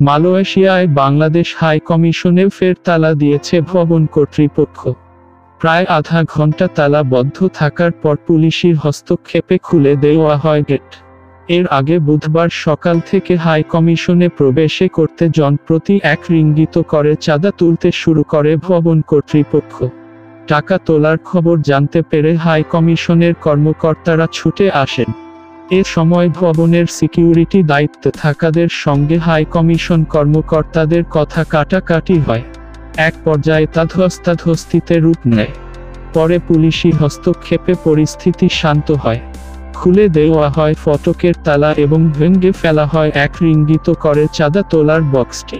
মালয়েশিয়ায় বাংলাদেশ হাই কমিশনে ফের তালা দিয়েছে ভবন কর্তৃপক্ষ। প্রায় আধা ঘণ্টা তালা বদ্ধ থাকার পর পুলিশের হস্তক্ষেপে খুলে দেওয়া হয় গেট। এর আগে বুধবার সকাল থেকে হাই কমিশনে প্রবেশে করতে জনপ্রতি এক রিঙ্গিত করে চাঁদা তুলতে শুরু করে ভবন কর্তৃপক্ষ। টাকা তোলার খবর জানতে পেরে হাই কমিশনের কর্মকর্তারা ছুটে আসেন। এ সময় ভবনের সিকিউরিটি দায়িত্বে থাকাদের সঙ্গে হাই কমিশন কর্মকর্তাদের কথা কাটাকাটি হয়। এক পর্যায়ে তা ধস্তাধস্তিতে রূপ নেয়। পরে পুলিশি হস্তক্ষেপে পরিস্থিতি শান্ত হয়। খুলে দেওয়া হয় ফটকের তালা এবং ভেঙ্গে ফেলা হয় এক রিঙ্গিত করে চাঁদা তোলার বক্সটি।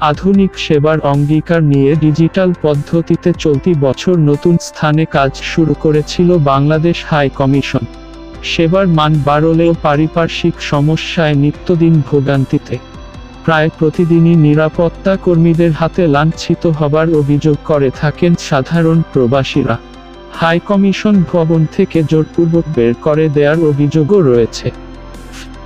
আধুনিক সেবার অঙ্গীকার নিয়ে ডিজিটাল পদ্ধতিতে চলতি বছর নতুন স্থানে কাজ শুরু করেছিল বাংলাদেশ হাই কমিশন। সেবার মান বাড়লেও পারিপার্শ্বিক সমস্যায় নিত্যদিন ভোগান্তিতে। প্রায় প্রতিদিনই নিরাপত্তা কর্মীদের হাতে লাঞ্ছিত হবার অভিযোগ করে থাকেন সাধারণ প্রবাসীরা। হাই কমিশন ভবন থেকে জোরপূর্বক বের করে দেওয়ার অভিযোগও রয়েছে।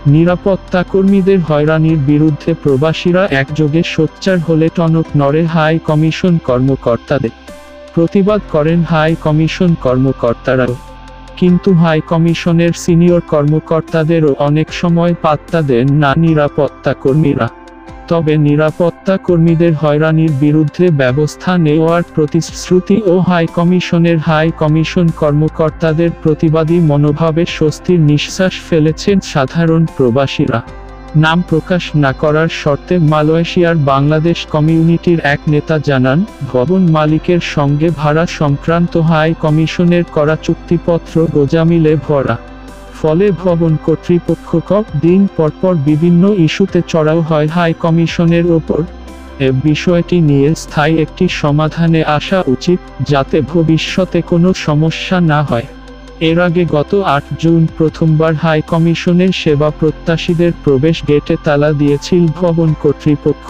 নিরাপত্তা কর্মীদের হয়রানির বিরুদ্ধে প্রবাসীরা একযোগে সোচ্চার হলে টনক নড়ে হাই কমিশন কর্মকর্তাদের। প্রতিবাদ করেন হাই কমিশন কর্মকর্তারাও। কিন্তু হাই কমিশনের সিনিয়র কর্মকর্তাদেরও অনেক সময় পাত্তা দেন না নিরাপত্তা কর্মীরা। তবে নিরাপত্তা কর্মীদের হয়রানির বিরুদ্ধে ব্যবস্থা নেওয়ার প্রতিশ্রুতি ও হাই কমিশনের হাই কমিশন কর্মকর্তাদের প্রতিবাদী মনোভাবে স্বস্তির নিঃশ্বাস ফেলেছেন সাধারণ প্রবাসীরা। নাম প্রকাশ না করার শর্তে মালয়েশিয়ার বাংলাদেশ কমিউনিটির এক নেতা জানান, ভবন মালিকের সঙ্গে ভাড়া সংক্রান্ত হাই কমিশনের করা চুক্তিপত্র গোজামিলে ভরা। ফলে ভবন কর্তৃপক্ষ দিন পরপর বিভিন্ন ইস্যুতে চড়াও হয় হাই কমিশনের ওপর। এ বিষয়টি নিয়ে স্থায়ী একটি সমাধানে আসা উচিত, যাতে ভবিষ্যতে কোনো সমস্যা না হয়। এর আগে গত আট জুন প্রথমবার হাই কমিশনের সেবা প্রত্যাশীদের প্রবেশ গেটে তালা দিয়েছিল ভবন কর্তৃপক্ষ।